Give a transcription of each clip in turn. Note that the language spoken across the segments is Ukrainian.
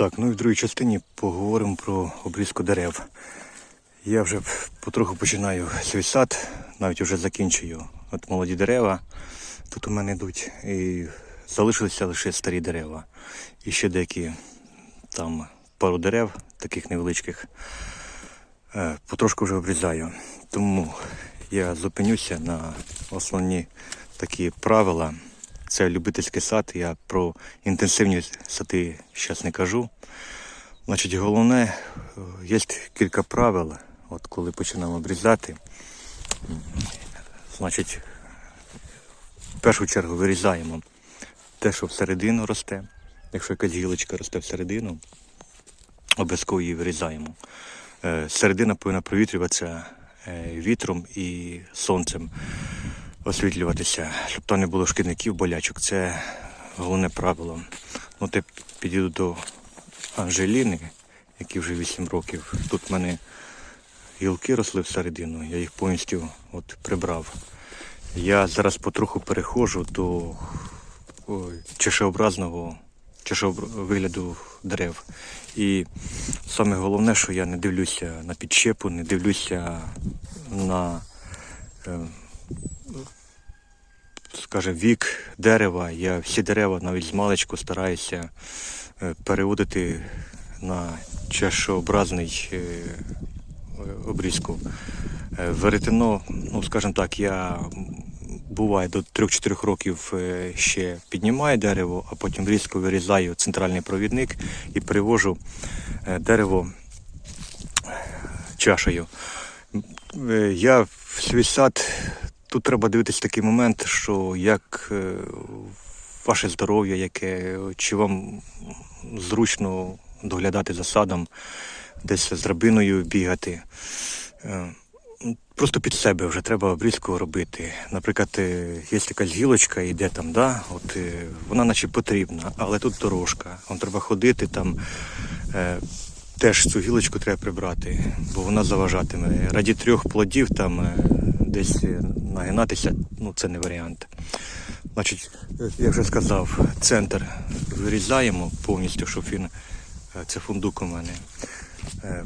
Так, ну і в другій частині поговоримо про обрізку дерев. Я вже потроху починаю свій сад, навіть вже закінчую. От молоді дерева тут у мене йдуть. І залишилися лише старі дерева. І ще деякі там пару дерев, таких невеличких, е, потрошку вже обрізаю. Тому я зупинюся на основні такі правила. Це любительський сад. Я про інтенсивні сади зараз не кажу. Значить, головне, е, є кілька правил, от коли починаємо обрізати. Значить, в першу чергу вирізаємо те, що всередину росте. Якщо якась гілочка росте всередину, обов'язково її вирізаємо. Е, Середина повинна провітрюватися е, вітром і сонцем освітлюватися, щоб там не було шкідників, болячок. Це головне правило. Ну, те підійду до Анжеліни, якій вже 8 років. Тут в мене гілки росли всередину, я їх повністю от прибрав. Я зараз потроху переходжу до чешеобразного чешеобр- вигляду дерев. І саме головне, що я не дивлюся на підщепу, не дивлюся на е, скажімо, вік дерева. Я всі дерева навіть з маличку стараюся е, переводити на чашообразний е, обрізку. Е, Веретено, ну скажімо так, я буває до 3-4 років ще піднімаю дерево, а потім різко вирізаю центральний провідник і перевожу дерево чашею. Я в свій сад, тут треба дивитися такий момент, що як е, ваше здоров'я, яке, чи вам зручно доглядати за садом, десь з драбиною бігати. Е, Просто під себе вже треба обрізку робити. Наприклад, е, є якась гілочка, йде там, да, от, вона наче потрібна, але тут дорожка. Вам треба ходити там. Теж цю гілочку треба прибрати, бо вона заважатиме. Раді трьох плодів там десь е, нагинатися, ну це не варіант. Значить, е, я вже сказав, центр вирізаємо повністю, щоб він, е, це фундук у мене,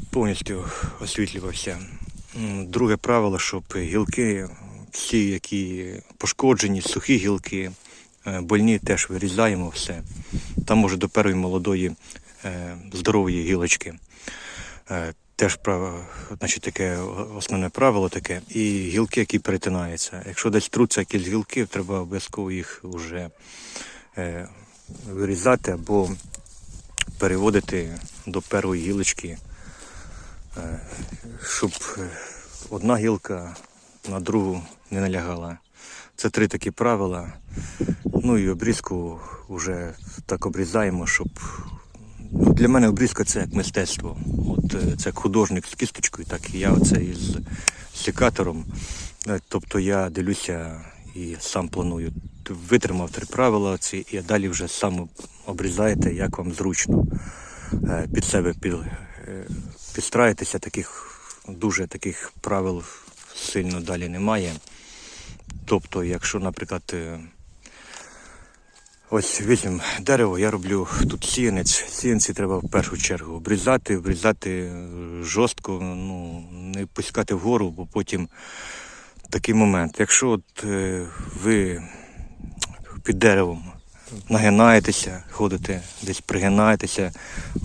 повністю освітлювався. Друге правило, щоб гілки, всі, які пошкоджені, сухі гілки, больні, теж вирізаємо все. Там може до першої молодої здорової гілочки. Теж значить, таке основне правило таке. І гілки, які перетинаються. Якщо десь труться якісь гілки, треба обов'язково їх вже е, вирізати або переводити до першої гілочки, е, щоб е, одна гілка на другу не налягала. Це три такі правила. Ну і обрізку вже так обрізаємо, щоб Ну, Для мене обрізка це як мистецтво. От е, це як художник з кісточкою, так і я оце із секатором. Е, Тобто я дивлюся і сам планую. Витримав три правила ці, і далі вже сам обрізаєте, як вам зручно. Е, Під себе під, підстраєтеся, таких дуже таких правил сильно далі немає. Тобто, якщо, наприклад, Ось візьмемо дерево, я роблю тут сіянець. Сіянці треба в першу чергу обрізати, обрізати жорстко, ну, не пускати вгору, бо потім такий момент. Якщо от, е, ви під деревом нагинаєтеся, ходите, десь пригинаєтеся,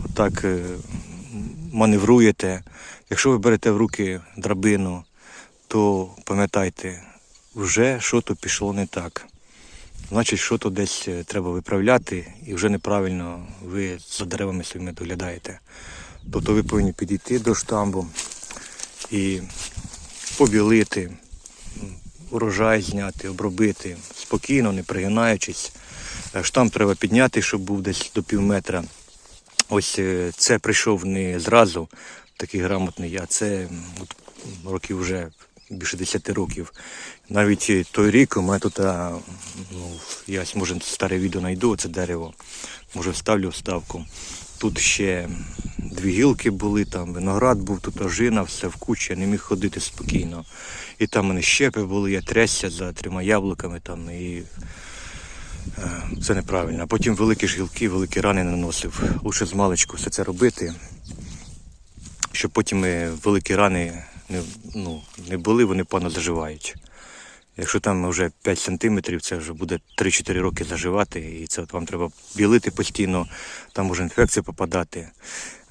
отак е, маневруєте. Якщо ви берете в руки драбину, то пам'ятайте, вже щось пішло не так значить, що то десь е, треба виправляти, і вже неправильно ви за деревами своїми доглядаєте. Тобто ви повинні підійти до штамбу і побілити, урожай зняти, обробити спокійно, не пригинаючись. Е, Штамп треба підняти, щоб був десь до пів метра. Ось е, це прийшов не зразу, такий грамотний, а це от, років вже більше 10 років. Навіть е, той рік у мене тут, ну, я може старе відео знайду, це дерево, може вставлю вставку. Тут ще дві гілки були, там виноград був, тут ожина, все в кучі, я не міг ходити спокійно. І там мене щепи були, я трясся за трьома яблуками там і Е, Це неправильно. А потім великі ж гілки, великі рани наносив. Лучше з маличку все це робити, щоб потім е, великі рани не, ну, не були, вони погано заживають. Якщо там вже 5 сантиметрів, це вже буде 3-4 роки заживати, і це от вам треба білити постійно, там може інфекція попадати.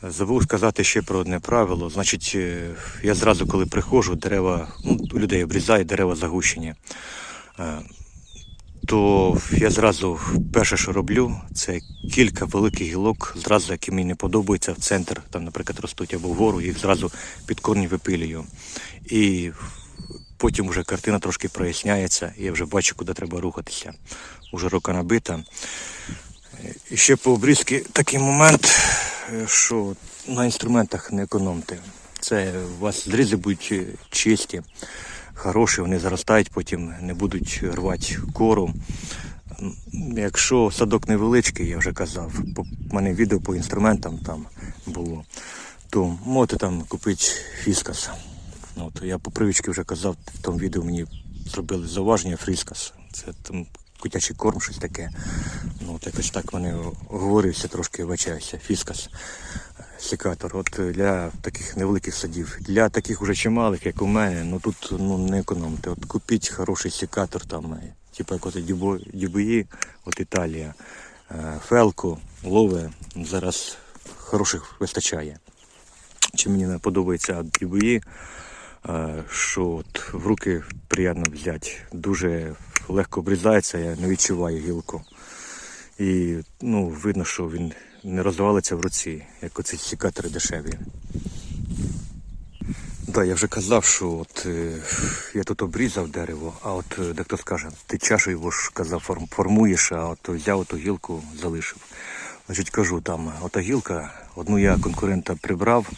Забув сказати ще про одне правило. Значить, е, я зразу, коли приходжу, дерева, ну, людей обрізаю, дерева загущені. То я зразу перше, що роблю, це кілька великих гілок, зразу, які мені не подобаються, в центр, там, наприклад, ростуть або вгору, їх зразу під корні випилюю. І потім вже картина трошки проясняється, і я вже бачу, куди треба рухатися. Уже рука набита. І ще по обрізки такий момент, що на інструментах не економте. Це у вас зрізи будуть е, чисті, хороші, вони заростають, потім не будуть рвати кору. Якщо садок невеличкий, я вже казав, в мене відео по інструментам там було, то можете там купити фіскас. От, я по привичці вже казав, в тому відео мені зробили зауваження фріскас. Це там котячий корм, щось таке. От якось так вони говорився, трошки вибачаюся, фіскас, секатор. От е, для таких невеликих садів. Для таких уже чималих, як у мене, ну тут ну, не економте. От купіть хороший секатор, там, е, типу як от Дюбо- от Італія, е, Фелко, Лове, зараз хороших вистачає. Чи мені не подобається Дюбої, е, що от в руки приємно взяти. Дуже легко обрізається, я не відчуваю гілку. І ну, видно, що він не розвалиться в руці, як оці секатори дешеві. Да, я вже казав, що от е, я тут обрізав дерево, а от е, дехто скаже, ти чашу його ж казав, формуєш, а от взяв оту гілку, залишив. Значить, кажу, там ота гілка, одну я конкурента прибрав,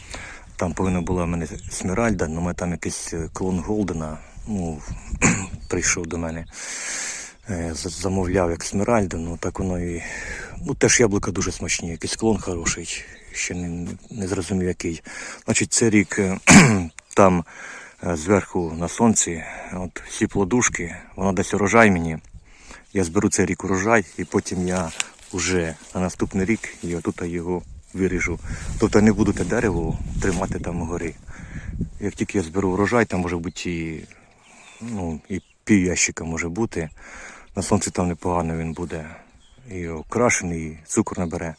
там повинна була в мене сміральда, але мене там якийсь е, клон Голдена, ну, прийшов до мене. Замовляв як сміральду, ну так воно і. Ну теж яблука дуже смачні, якийсь клон хороший, ще не, не зрозумів який. Значить, це рік е, там е, зверху на сонці, от всі плодушки, воно дасть урожай мені. Я зберу цей рік урожай, і потім я вже на наступний рік і отут його виріжу. Тобто не буду те дерево тримати там гори. Як тільки я зберу урожай, там може бути і, ну, і пів ящика може бути. На сонці там непогано він буде. І окрашений, і цукор набере.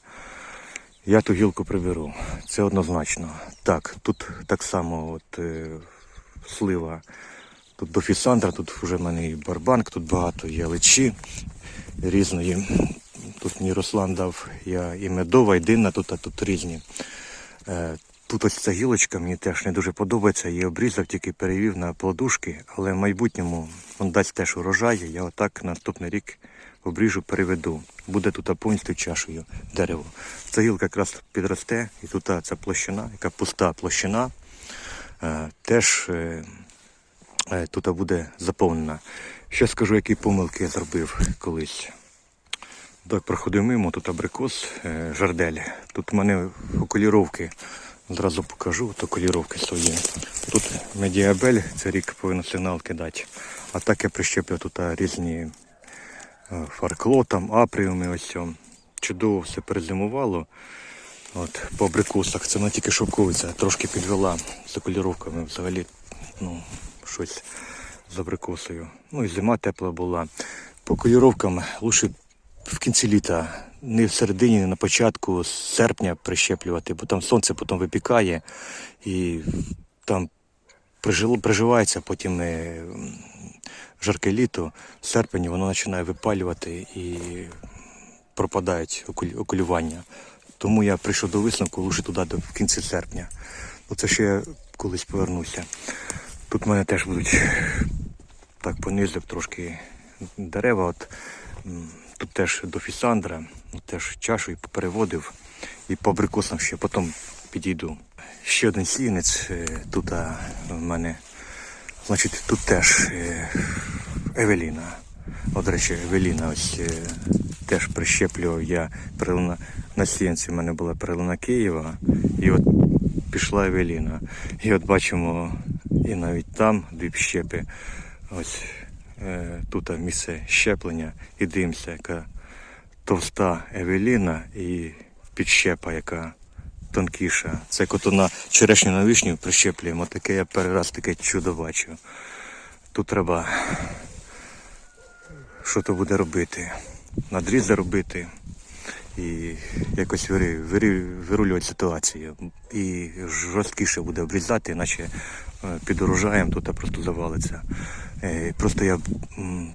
Я ту гілку приберу. Це однозначно. Так, тут так само от, е, слива. Тут до фісандра, тут вже в мене і барбанк, тут багато є личі різної. Тут мені Руслан дав я і медова, і динна, тут, а тут різні. Е, Тут ось ця гілочка мені теж не дуже подобається. Її обрізав, тільки перевів на плодушки, але в майбутньому він дасть теж урожай. Я отак на наступний рік обріжу, переведу. Буде тут повністю чашею дерево. Ця гілка якраз підросте, і тут ця площина, яка пуста площина, е, теж е, е, тут буде заповнена. Ще скажу, які помилки я зробив колись. Так, проходив мимо, тут абрикос, жардель. Тут в мене окуліровки. Зразу покажу, то окуліровки свої. Тут медіабель, це рік повинен сигнал кидати. А так я прищеплю тут різні е, фаркло, там, апріуми, ось. цьо. Чудово все перезимувало. От, по абрикосах. Це вона тільки шовковиця, трошки підвела з окуліровками взагалі. Ну, щось з абрикосою. Ну і зима тепла була. По окуліровкам лучше в кінці літа, не в середині, не на початку серпня прищеплювати, бо там сонце потім випікає і там приживається, потім е, жарке літо, в серпні воно починає випалювати і пропадають окулювання. Тому я прийшов до висновку лише туди до, в кінці серпня. Ну це ще я колись повернуся. Тут в мене теж будуть так понизив трошки дерева. От, тут теж до фісандра, теж чашу і переводив. І по абрикосам ще потім підійду. Ще один сіянець е, тут в мене. Значить, тут теж е, Евеліна. От, речі, Евеліна ось е, теж прищеплював я прилина на сіянці в мене була прилина Києва. І от пішла Евеліна. І от бачимо, і навіть там дві щепи. Ось е, тут місце щеплення і дивимося, яка товста Евеліна і підщепа, яка тонкіша. Це як на черешню на вишню прищеплюємо. Таке я перший раз таке чудо бачу. Тут треба що то буде робити. Надріз заробити і якось вири, вири, вирулювати ситуацію. І жорсткіше буде обрізати, наче е, під урожаєм тут просто завалиться. Е, Просто я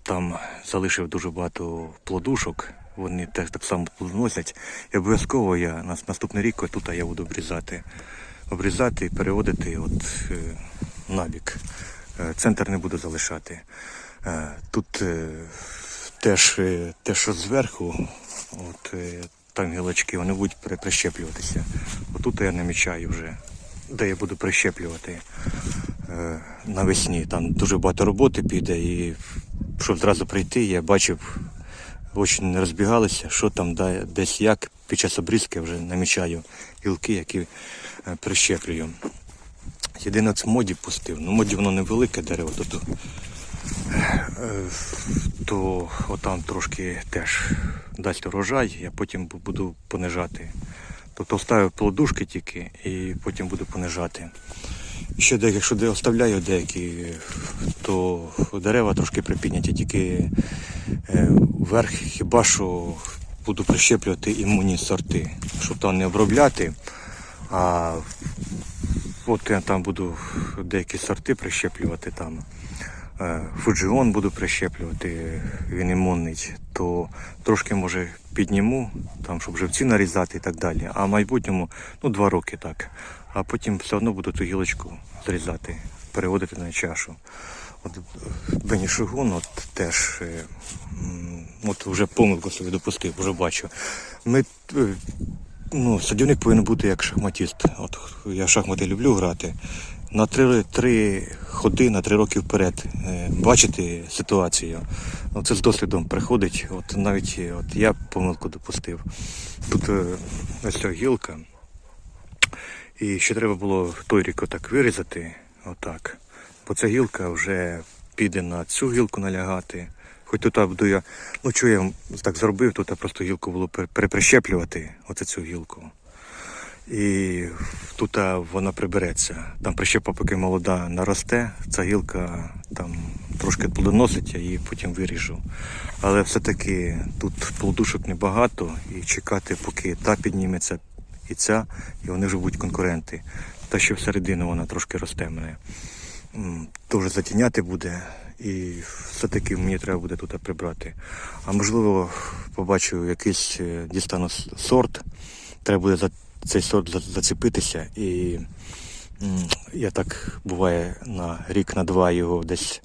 там залишив дуже багато плодушок, вони теж так само плодоносять. І обов'язково я на наступний рік тут я буду обрізати. Обрізати і переводити от, е, набік. Е, Центр не буду залишати. Е, Тут теж те, що зверху, от там гілочки, вони будуть прищеплюватися. Отут я намічаю вже, де я буду прищеплювати навесні. Там дуже багато роботи піде, і щоб зразу прийти, я бачив, очі не розбігалися, що там де- десь як. Під час обрізки вже намічаю гілки, які е, прищеплюю. Єдине, це моді пустив. Ну, моді воно невелике дерево, то, то, е, то отам трошки теж дасть урожай, я потім буду понижати. Тобто ставив плодушки тільки і потім буду понижати. Ще деякі, якщо оставляю деякі, то дерева трошки припідняті, тільки вверх хіба що буду прищеплювати імунні сорти, щоб там не обробляти. А От я там буду деякі сорти прищеплювати там. Е, Фуджіон буду прищеплювати, він імунний, то трошки може підніму, там, щоб живці нарізати і так далі. А в майбутньому ну, два роки так. А потім все одно буду ту гілочку зрізати, переводити на чашу. От Бені от теж е, от вже помилку собі допустив, вже бачу. Ми е, Ну, садівник повинен бути як шахматіст. От я шахмати люблю грати. На три, три ходи, на три роки вперед е, бачити ситуацію. Ну, це з досвідом приходить. От навіть от я помилку допустив. Тут ось ця гілка. І ще треба було той рік отак вирізати. Отак. Бо ця гілка вже піде на цю гілку налягати. Хоч тут буду я. Ну що я так зробив, тут просто гілку було переприщеплювати, оце цю гілку. І тут вона прибереться. Там прищепа, поки молода наросте, ця гілка там трошки плодоносить, я її потім виріжу. Але все-таки тут плодушок небагато і чекати, поки та підніметься і ця, і вони вже будуть конкуренти. Та ще всередину вона трошки росте мене. Дуже затіняти буде, і все-таки мені треба буде тут прибрати. А можливо, побачу якийсь е, дістану сорт, треба буде за цей сорт зацепитися. І я так буває на рік, на два його десь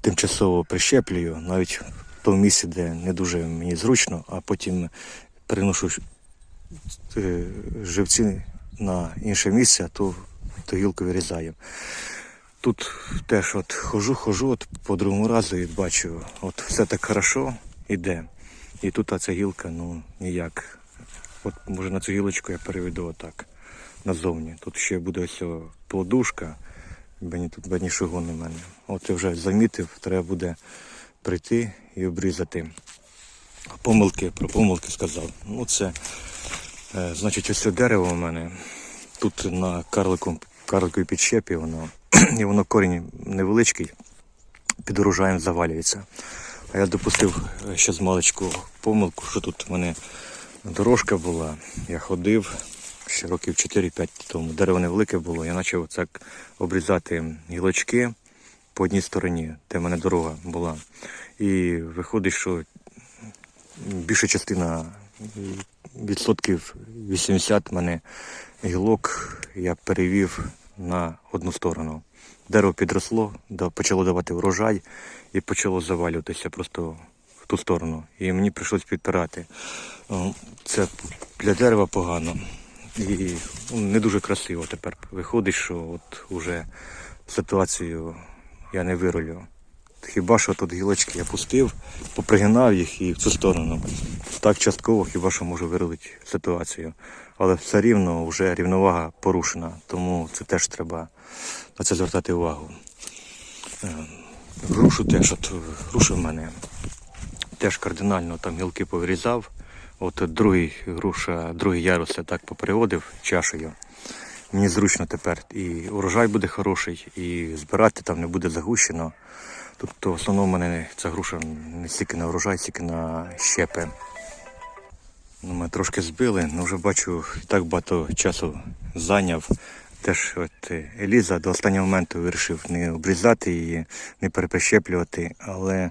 тимчасово прищеплюю, навіть в тому місці, де не дуже мені зручно, а потім переношу е, живці на інше місце, а то, то гілку вирізаю. Тут теж от хожу, хожу, от по другому разу і бачу, от все так хорошо іде. І тут ця гілка, ну ніяк. От може на цю гілочку я переведу отак назовні. Тут ще буде ось плодушка, бені тут шигун у мене. От я вже замітив, треба буде прийти і обрізати. Помилки, про помилки сказав. Ну це, е, значить, ось це дерево у мене. Тут на карлику, карликовій підщепі воно, і воно корінь невеличкий, під урожаєм завалюється. А я допустив е, ще з маличку помилку, що тут у мене дорожка була. Я ходив ще років 4-5 тому. Дерево невелике було. Я почав так обрізати гілочки по одній стороні, де в мене дорога була. І виходить, що більша частина відсотків 80 мене гілок я перевів на одну сторону. Дерево підросло, почало давати врожай і почало завалюватися просто в ту сторону. І мені прийшлось підпирати. Це для дерева погано. І ну, не дуже красиво тепер виходить, що от уже ситуацію я не вирулю. Хіба що тут гілочки я пустив, попригинав їх і в цю сторону. Так частково хіба що можу вирулити ситуацію. Але все рівно вже рівновага порушена, тому це теж треба на це звертати увагу. Е, Грушу теж, от грушу в мене теж кардинально там гілки повирізав От другий груша, другий ярус я так попереводив чашею. Мені зручно тепер і урожай буде хороший, і збирати там не буде загущено. Тобто в основному в мене ця груша не стільки на урожай, стільки на щепи. Ну, ми трошки збили, але вже бачу, так багато часу зайняв. Теж от е, Еліза до останнього моменту вирішив не обрізати її, не переприщеплювати, але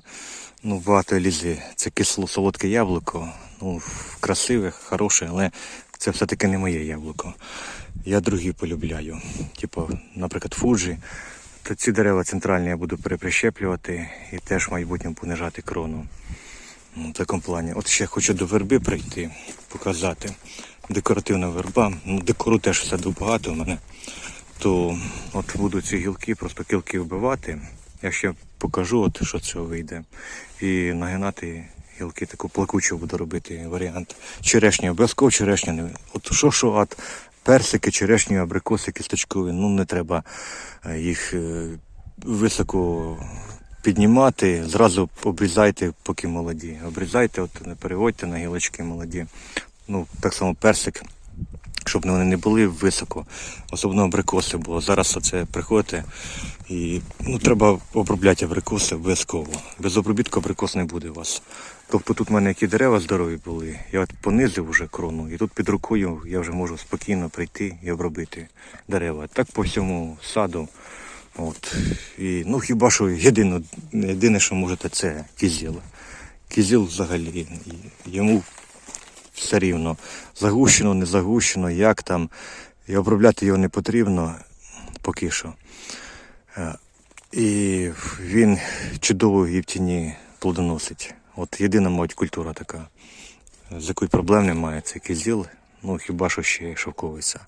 ну, багато Елізи це кисло солодке яблуко. Ну, красиве, хороше, але це все-таки не моє яблуко. Я другі полюбляю. Типу, наприклад, фуджі. То ці дерева центральні я буду переприщеплювати і теж в майбутньому понижати крону. Ну, в такому плані. От ще хочу до верби прийти, показати. Декоративна верба. Ну, декору теж в саду багато в мене. То от буду ці гілки, просто кілки вбивати. Я ще покажу, от, що цього вийде. І нагинати гілки таку плакучу буду робити варіант. Черешня, обов'язково черешня. От що, що, от персики, черешні, абрикоси кісточкові, ну не треба е, їх е, високо піднімати, зразу обрізайте, поки молоді. Обрізайте, от не переводьте на гілочки молоді. Ну, так само персик, щоб вони не були високо, особливо абрикоси, бо зараз оце приходите і ну, треба обробляти абрикоси обов'язково. Без обробітку абрикос не буде у вас. Тобто тут в мене які дерева здорові були, я от понизив вже крону, і тут під рукою я вже можу спокійно прийти і обробити дерева. Так по всьому саду. От. І, ну хіба що єдине, єдине, що можете, це кізіл. Кізіл взагалі йому все рівно. Загущено, не загущено, як там. І обробляти його не потрібно поки що. Е, І він чудово і в тіні плодоносить. От єдина мабуть, культура така, з якої проблем немає, це кізіл, ну хіба що ще шовковиця.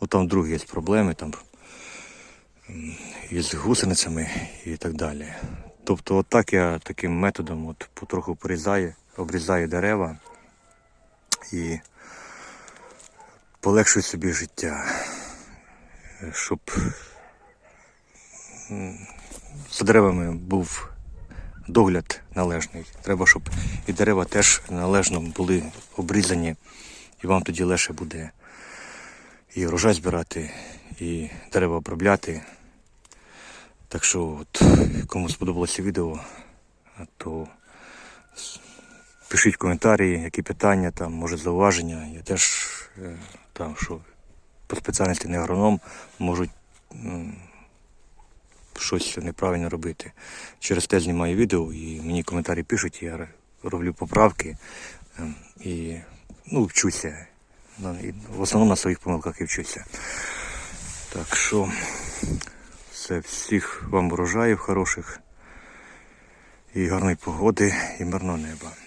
Ну там другі є проблеми, там із гусеницями і так далі. Тобто, отак я таким методом от потроху порізаю, обрізаю дерева і полегшую собі життя, щоб за деревами був догляд належний. Треба, щоб і дерева теж належно були обрізані, і вам тоді легше буде і урожай збирати, і дерева обробляти. Так що, от, кому сподобалося відео, то пишіть коментарі, які питання, там, може зауваження. Я теж е, там, що по спеціальності не агроном, можуть щось неправильно робити. Через те знімаю відео і мені коментарі пишуть, я роблю поправки ем, і ну, вчуся. В основному на своїх помилках і вчуся. Так що все, всіх вам урожаїв хороших і гарної погоди і мирного неба.